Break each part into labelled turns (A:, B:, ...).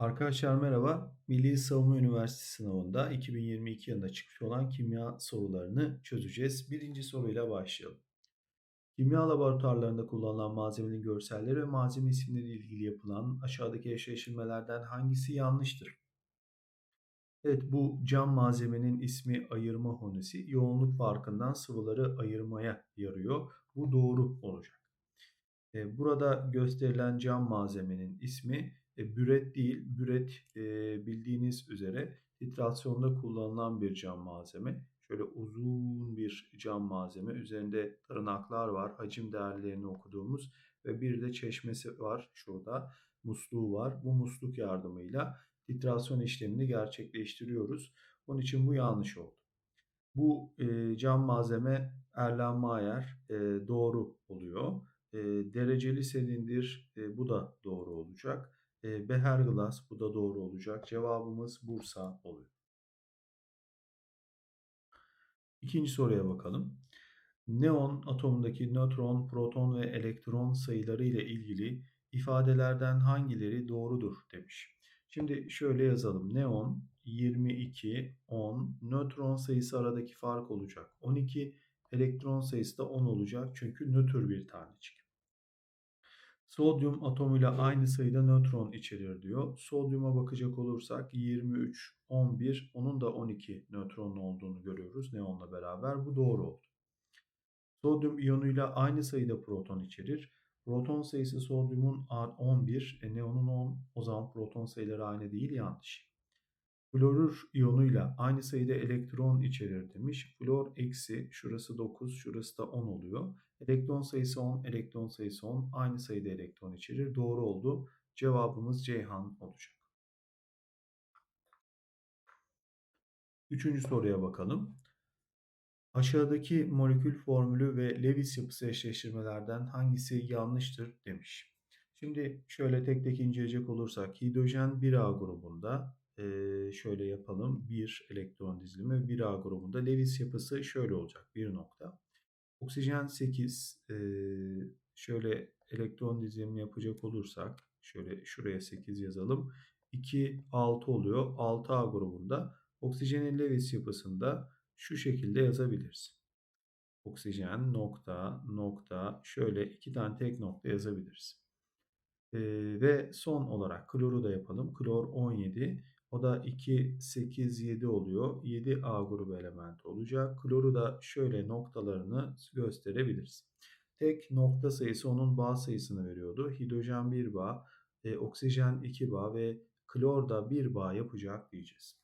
A: Arkadaşlar merhaba. Milli Savunma Üniversitesi sınavında 2022 yılında çıkmış olan kimya sorularını çözeceğiz. Birinci soruyla başlayalım. Kimya laboratuvarlarında kullanılan malzemenin görselleri ve malzeme isimleri ilgili yapılan aşağıdaki eşleştirmelerden hangisi yanlıştır? Evet bu cam malzemenin ismi ayırma honesi yoğunluk farkından sıvıları ayırmaya yarıyor. Bu doğru olacak. E, burada gösterilen cam malzemenin ismi e, büret değil. Büret e, bildiğiniz üzere titrasyonda kullanılan bir cam malzeme. Şöyle uzun bir cam malzeme. Üzerinde tırnaklar var. Hacim değerlerini okuduğumuz ve bir de çeşmesi var şurada. Musluğu var. Bu musluk yardımıyla titrasyon işlemini gerçekleştiriyoruz. Onun için bu yanlış oldu. Bu e, cam malzeme Erlen Mayer e, doğru oluyor. Dereceli silindir e, bu da doğru olacak. E, Beherglas bu da doğru olacak. Cevabımız Bursa oluyor. İkinci soruya bakalım. Neon atomundaki nötron, proton ve elektron sayıları ile ilgili ifadelerden hangileri doğrudur demiş. Şimdi şöyle yazalım. Neon 22, 10, nötron sayısı aradaki fark olacak. 12, elektron sayısı da 10 olacak. Çünkü nötr bir tanecik. Sodyum atomuyla aynı sayıda nötron içerir diyor. Sodyuma bakacak olursak 23, 11, onun da 12 nötron olduğunu görüyoruz neonla beraber. Bu doğru oldu. Sodyum iyonuyla aynı sayıda proton içerir. Proton sayısı sodyumun 11, e, neonun 10. O zaman proton sayıları aynı değil yanlış. Florür iyonuyla aynı sayıda elektron içerir demiş. Flor eksi şurası 9 şurası da 10 oluyor. Elektron sayısı 10 elektron sayısı 10 aynı sayıda elektron içerir. Doğru oldu. Cevabımız Ceyhan olacak. Üçüncü soruya bakalım. Aşağıdaki molekül formülü ve Lewis yapısı eşleştirmelerden hangisi yanlıştır demiş. Şimdi şöyle tek tek inceleyecek olursak hidrojen 1A grubunda şöyle yapalım. 1 elektron dizilimi 1A grubunda Lewis yapısı şöyle olacak. Bir nokta. Oksijen 8 e, şöyle elektron dizilimi yapacak olursak şöyle şuraya 8 yazalım. 2 6 oluyor. 6A grubunda oksijenin Lewis yapısında şu şekilde yazabiliriz. Oksijen nokta nokta şöyle iki tane tek nokta yazabiliriz. Ee, ve son olarak kloru da yapalım. Klor 17 o da 2, 8, 7 oluyor. 7A grubu element olacak. Kloru da şöyle noktalarını gösterebiliriz. Tek nokta sayısı onun bağ sayısını veriyordu. Hidrojen 1 bağ, e, oksijen 2 bağ ve klor da 1 bağ yapacak diyeceğiz.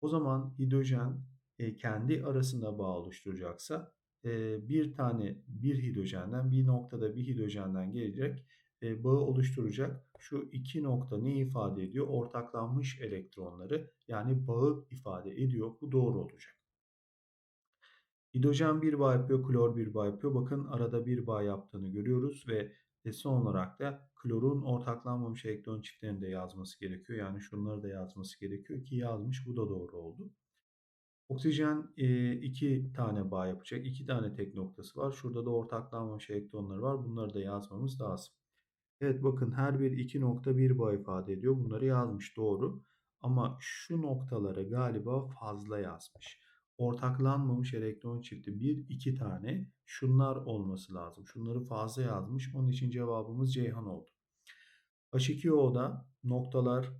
A: O zaman hidrojen e, kendi arasında bağ oluşturacaksa e, bir tane bir hidrojenden bir noktada bir hidrojenden gelecek e, bağı oluşturacak. Şu iki nokta ne ifade ediyor? Ortaklanmış elektronları yani bağı ifade ediyor. Bu doğru olacak. Hidrojen bir bağ yapıyor, klor bir bağ yapıyor. Bakın arada bir bağ yaptığını görüyoruz ve son olarak da klorun ortaklanmamış elektron çiftlerini de yazması gerekiyor. Yani şunları da yazması gerekiyor ki yazmış. Bu da doğru oldu. Oksijen e, iki tane bağ yapacak. iki tane tek noktası var. Şurada da ortaklanmamış elektronları var. Bunları da yazmamız lazım. Evet bakın her bir iki nokta bir bağ ifade ediyor. Bunları yazmış doğru. Ama şu noktaları galiba fazla yazmış. Ortaklanmamış elektron çifti bir iki tane şunlar olması lazım. Şunları fazla yazmış. Onun için cevabımız Ceyhan oldu. H2O'da noktalar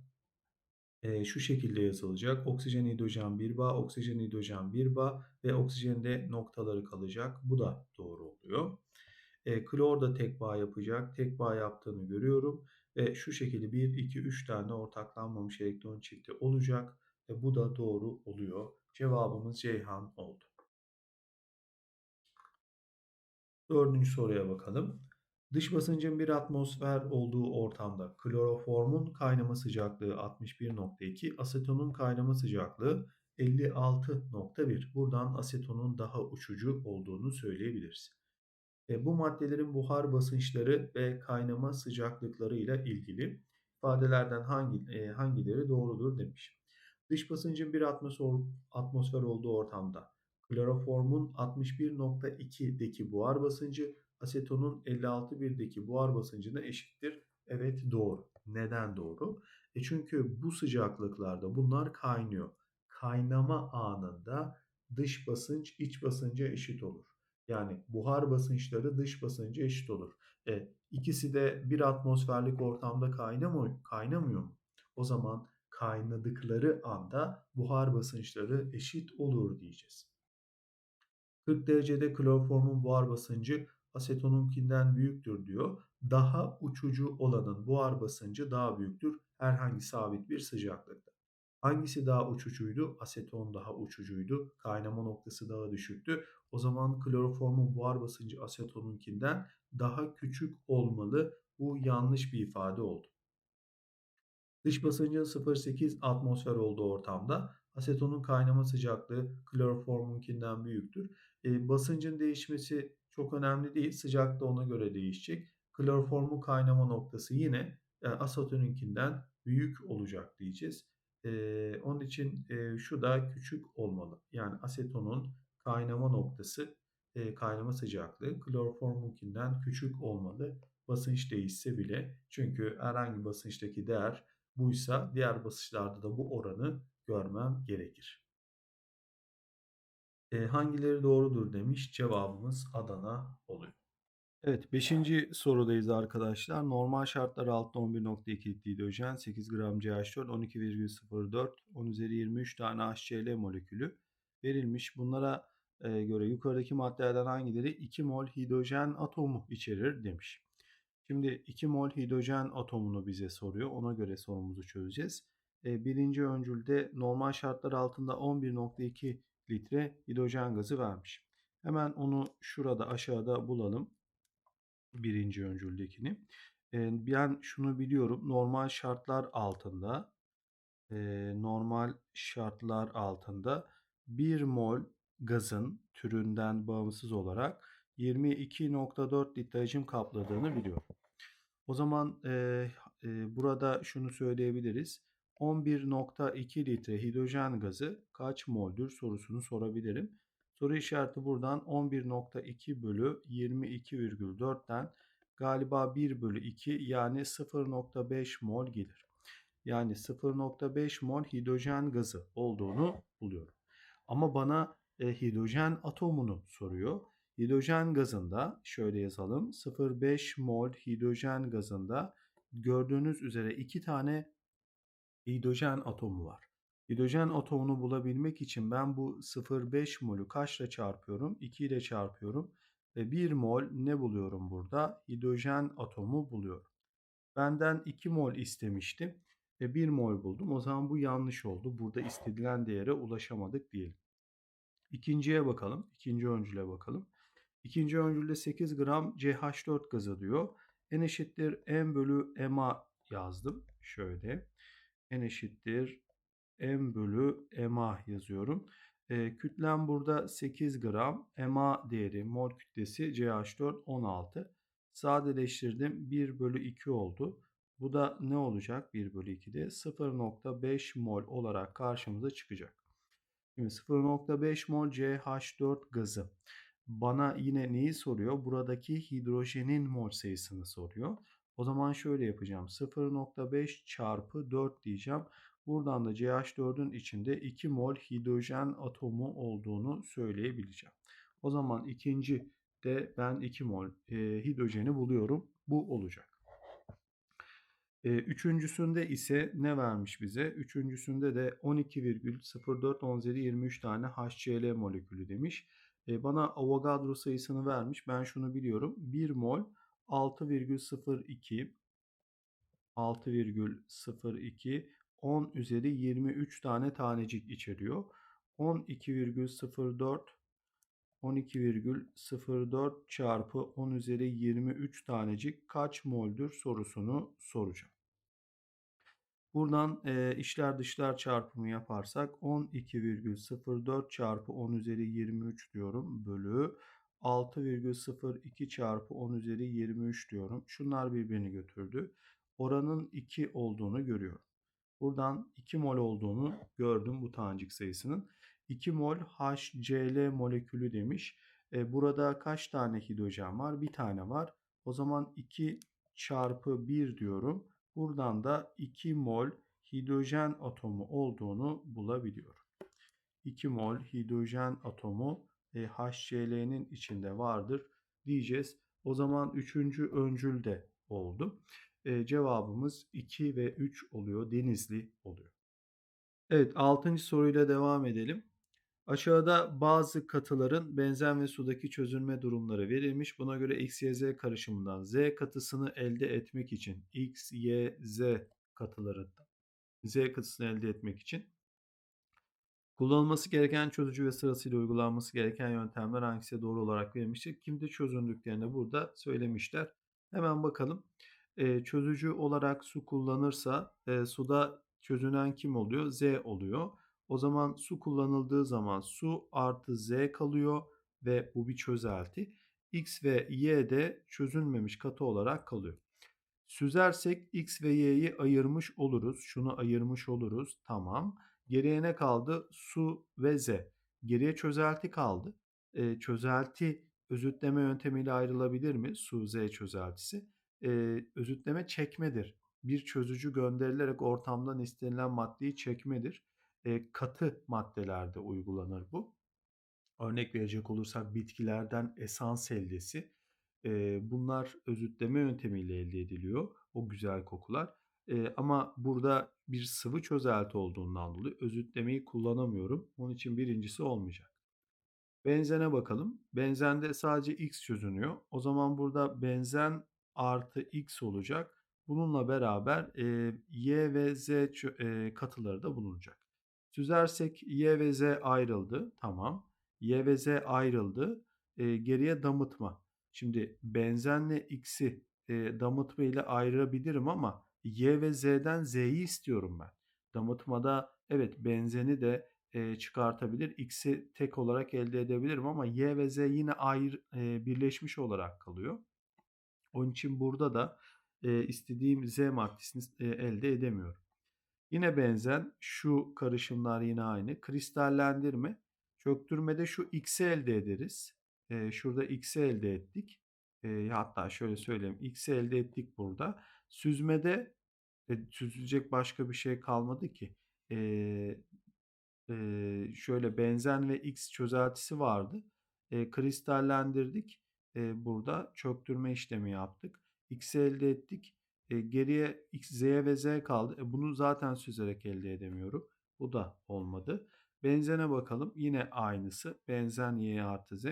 A: e, şu şekilde yazılacak. Oksijen hidrojen bir bağ, oksijen hidrojen bir bağ ve oksijende noktaları kalacak. Bu da doğru oluyor. E, klor da tek bağ yapacak. Tek bağ yaptığını görüyorum. Ve şu şekilde 1, 2, 3 tane ortaklanmamış elektron çifti olacak. Ve bu da doğru oluyor. Cevabımız Ceyhan oldu. Dördüncü soruya bakalım. Dış basıncın bir atmosfer olduğu ortamda kloroformun kaynama sıcaklığı 61.2, asetonun kaynama sıcaklığı 56.1. Buradan asetonun daha uçucu olduğunu söyleyebiliriz. E, bu maddelerin buhar basınçları ve kaynama sıcaklıkları ile ilgili ifadelerden hangi, e, hangileri doğrudur demiş. Dış basıncın bir atmosfer, atmosfer olduğu ortamda kloroformun 61.2'deki buhar basıncı asetonun 56.1'deki buhar basıncına eşittir Evet doğru. Neden doğru? E çünkü bu sıcaklıklarda bunlar kaynıyor. Kaynama anında dış basınç iç basınca eşit olur. Yani buhar basınçları dış basınca eşit olur. E, ikisi de bir atmosferlik ortamda kaynamıyor, kaynamıyor mu? O zaman kaynadıkları anda buhar basınçları eşit olur diyeceğiz. 40 derecede kloroformun buhar basıncı asetonunkinden büyüktür diyor. Daha uçucu olanın buhar basıncı daha büyüktür herhangi sabit bir sıcaklıkta. Hangisi daha uçucuydu? Aseton daha uçucuydu. Kaynama noktası daha düşüktü. O zaman kloroformun buhar basıncı asetonunkinden daha küçük olmalı. Bu yanlış bir ifade oldu. Dış basıncın 0.8 atmosfer olduğu ortamda asetonun kaynama sıcaklığı kloroformunkinden büyüktür. E, basıncın değişmesi çok önemli değil. Sıcaklığı ona göre değişecek. Kloroformun kaynama noktası yine e, asetonunkinden büyük olacak diyeceğiz. Onun için e, şu da küçük olmalı. Yani asetonun kaynama noktası, e, kaynama sıcaklığı kloroformunkinden küçük olmalı. Basınç değişse bile. Çünkü herhangi basınçtaki değer buysa diğer basınçlarda da bu oranı görmem gerekir. E, hangileri doğrudur demiş. Cevabımız Adana oluyor. Evet 5. sorudayız arkadaşlar. Normal şartlar altında 11.2 hidrojen, 8 gram CH4, 12,04, 10 üzeri 23 tane HCl molekülü verilmiş. Bunlara e, göre yukarıdaki maddelerden hangileri 2 mol hidrojen atomu içerir demiş. Şimdi 2 mol hidrojen atomunu bize soruyor. Ona göre sorumuzu çözeceğiz. E, birinci öncülde normal şartlar altında 11.2 litre hidrojen gazı vermiş. Hemen onu şurada aşağıda bulalım. Birinci öncüldekini. Ben şunu biliyorum. Normal şartlar altında normal şartlar altında 1 mol gazın türünden bağımsız olarak 22.4 litre kapladığını biliyorum. O zaman e, e, burada şunu söyleyebiliriz. 11.2 litre hidrojen gazı kaç moldür sorusunu sorabilirim. Soru işareti buradan 11.2 bölü 22,4'ten galiba 1 bölü 2 yani 0.5 mol gelir. Yani 0.5 mol hidrojen gazı olduğunu buluyorum. Ama bana e, hidrojen atomunu soruyor. Hidrojen gazında şöyle yazalım 0,5 mol hidrojen gazında gördüğünüz üzere iki tane hidrojen atomu var. Hidrojen atomunu bulabilmek için ben bu 0,5 molü kaçla çarpıyorum? 2 ile çarpıyorum. Ve 1 mol ne buluyorum burada? Hidrojen atomu buluyorum. Benden 2 mol istemiştim ve 1 mol buldum. O zaman bu yanlış oldu. Burada istedilen değere ulaşamadık diyelim. İkinciye bakalım. İkinci öncüle bakalım. İkinci öncülde 8 gram CH4 gazı diyor. N eşittir M bölü MA yazdım. Şöyle. N eşittir M bölü MA yazıyorum. E, kütlem burada 8 gram. MA değeri mol kütlesi CH4 16. Sadeleştirdim. 1 bölü 2 oldu. Bu da ne olacak? 1 bölü 2'de 0.5 mol olarak karşımıza çıkacak. Şimdi 0.5 mol CH4 gazı bana yine neyi soruyor? Buradaki hidrojenin mol sayısını soruyor. O zaman şöyle yapacağım. 0.5 çarpı 4 diyeceğim. Buradan da CH4'ün içinde 2 mol hidrojen atomu olduğunu söyleyebileceğim. O zaman ikinci de ben 2 mol e, hidrojeni buluyorum. Bu olacak. E, üçüncüsünde ise ne vermiş bize? Üçüncüsünde de 12,04 10 23 tane HCl molekülü demiş. E, bana Avogadro sayısını vermiş. Ben şunu biliyorum. 1 mol 6,02 6,02 10 üzeri 23 tane tanecik içeriyor. 12,04 12,04 çarpı 10 üzeri 23 tanecik kaç moldür sorusunu soracağım. Buradan e, içler dışlar çarpımı yaparsak 12,04 çarpı 10 üzeri 23 diyorum bölü 6,02 çarpı 10 üzeri 23 diyorum. Şunlar birbirini götürdü. Oranın 2 olduğunu görüyorum. Buradan 2 mol olduğunu gördüm bu tanecik sayısının. 2 mol HCl molekülü demiş. E, burada kaç tane hidrojen var? Bir tane var. O zaman 2 çarpı 1 diyorum. Buradan da 2 mol hidrojen atomu olduğunu bulabiliyorum. 2 mol hidrojen atomu e, HCl'nin içinde vardır diyeceğiz. O zaman üçüncü öncül de oldu. Cevabımız 2 ve 3 oluyor. Denizli oluyor. Evet 6. soruyla devam edelim. Aşağıda bazı katıların benzen ve sudaki çözülme durumları verilmiş. Buna göre X, Y, Z karışımından Z katısını elde etmek için X, Y, Z katılarından Z katısını elde etmek için kullanılması gereken çözücü ve sırasıyla uygulanması gereken yöntemler hangisi doğru olarak verilmiştir? Kimde çözündüklerini burada söylemişler. Hemen bakalım. Çözücü olarak su kullanırsa suda çözünen kim oluyor? Z oluyor. O zaman su kullanıldığı zaman su artı Z kalıyor ve bu bir çözelti. X ve Y de çözülmemiş katı olarak kalıyor. Süzersek X ve Y'yi ayırmış oluruz. Şunu ayırmış oluruz. Tamam. Geriye ne kaldı? Su ve Z. Geriye çözelti kaldı. E, çözelti özütleme yöntemiyle ayrılabilir mi? Su Z çözeltisi. E, özütleme çekmedir. Bir çözücü gönderilerek ortamdan istenilen maddeyi çekmedir. E, katı maddelerde uygulanır bu. Örnek verecek olursak bitkilerden esans eldesi. E, bunlar özütleme yöntemiyle elde ediliyor. O güzel kokular. E, ama burada bir sıvı çözelti olduğundan dolayı özütlemeyi kullanamıyorum. Onun için birincisi olmayacak. Benzene bakalım. Benzende sadece X çözünüyor. O zaman burada benzen artı X olacak. Bununla beraber e, Y ve Z e, katıları da bulunacak. Süzersek Y ve Z ayrıldı. Tamam. Y ve Z ayrıldı. E, geriye damıtma. Şimdi benzenle X'i e, damıtma ile ayırabilirim ama Y ve Z'den Z'yi istiyorum ben. Damıtmada evet benzeni de e, çıkartabilir. X'i tek olarak elde edebilirim ama Y ve Z yine ayrı e, birleşmiş olarak kalıyor. Onun için burada da e, istediğim Z maddesini e, elde edemiyorum. Yine benzen şu karışımlar yine aynı. Kristallendirme, çöktürmede şu X'i elde ederiz. E, şurada X'i elde ettik. E, hatta şöyle söyleyeyim. X'i elde ettik burada. Süzmede e, süzülecek başka bir şey kalmadı ki. E, e, şöyle benzen ve X çözeltisi vardı. E, kristallendirdik. E, burada çöktürme işlemi yaptık. X'i elde ettik. E, geriye X, Z ve Z kaldı. E, bunu zaten süzerek elde edemiyorum. Bu da olmadı. Benzene bakalım. Yine aynısı. Benzen Y artı Z.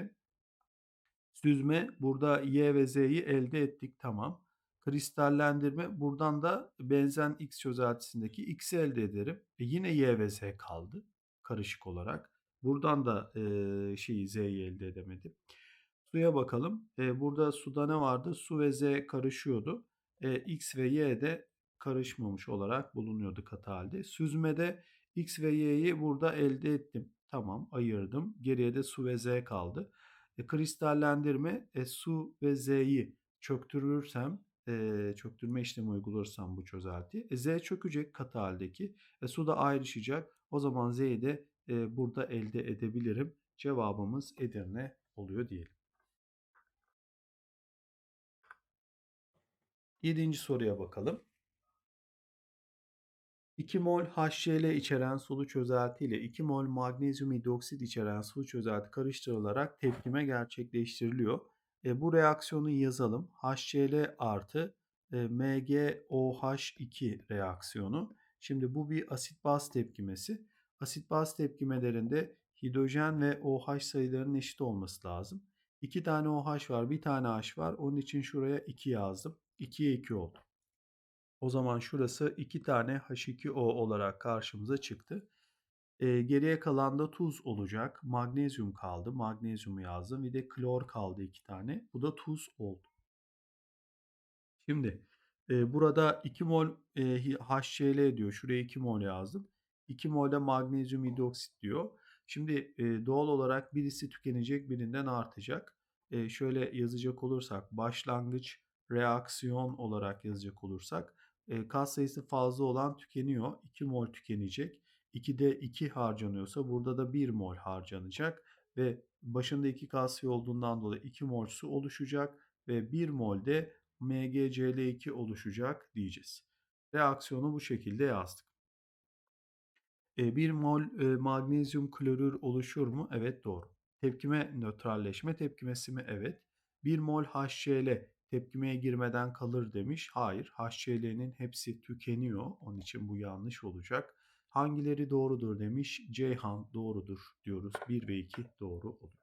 A: Süzme burada Y ve Z'yi elde ettik. Tamam. Kristallendirme buradan da benzen X çözeltisindeki X'i elde ederim. E yine Y ve Z kaldı karışık olarak. Buradan da e, şeyi Z'yi elde edemedim. Suya bakalım. E, burada suda ne vardı? Su ve Z karışıyordu. E, X ve Y de karışmamış olarak bulunuyordu katı halde. Süzmede X ve Y'yi burada elde ettim. Tamam ayırdım. Geriye de su ve Z kaldı. E, kristallendirme e, su ve Z'yi çöktürürsem e, çöktürme işlemi uygularsam bu çözelti e, Z çökecek katı haldeki. E, su da ayrışacak. O zaman Z'yi de e, burada elde edebilirim. Cevabımız Edirne oluyor diyelim. Yedinci soruya bakalım. 2 mol HCl içeren sulu çözelti ile 2 mol magnezyum hidroksit içeren sulu çözelti karıştırılarak tepkime gerçekleştiriliyor. E, bu reaksiyonu yazalım. HCl artı e, MgOH2 reaksiyonu. Şimdi bu bir asit baz tepkimesi. Asit baz tepkimelerinde hidrojen ve OH sayılarının eşit olması lazım. 2 tane OH var, bir tane H var. Onun için şuraya 2 yazdım. 2'ye 2 oldu. O zaman şurası 2 tane H2O olarak karşımıza çıktı. E, geriye kalan da tuz olacak. Magnezyum kaldı. Magnezyumu yazdım. Bir de klor kaldı 2 tane. Bu da tuz oldu. Şimdi e, burada 2 mol e, HCl diyor. Şuraya 2 mol yazdım. 2 mol de magnezyum hidroksit diyor. Şimdi e, doğal olarak birisi tükenecek birinden artacak. E, şöyle yazacak olursak başlangıç reaksiyon olarak yazacak olursak e, kas sayısı fazla olan tükeniyor. 2 mol tükenecek. 2'de 2 harcanıyorsa burada da 1 mol harcanacak ve başında 2 kas sayı olduğundan dolayı 2 mol su oluşacak ve 1 mol de MgCl2 oluşacak diyeceğiz. Reaksiyonu bu şekilde yazdık. E, 1 mol magnezyum klorür oluşur mu? Evet doğru. Tepkime nötralleşme tepkimesi mi? Evet. 1 mol HCl tepkimeye girmeden kalır demiş. Hayır. HCl'nin hepsi tükeniyor. Onun için bu yanlış olacak. Hangileri doğrudur demiş. Ceyhan doğrudur diyoruz. 1 ve 2 doğru olur.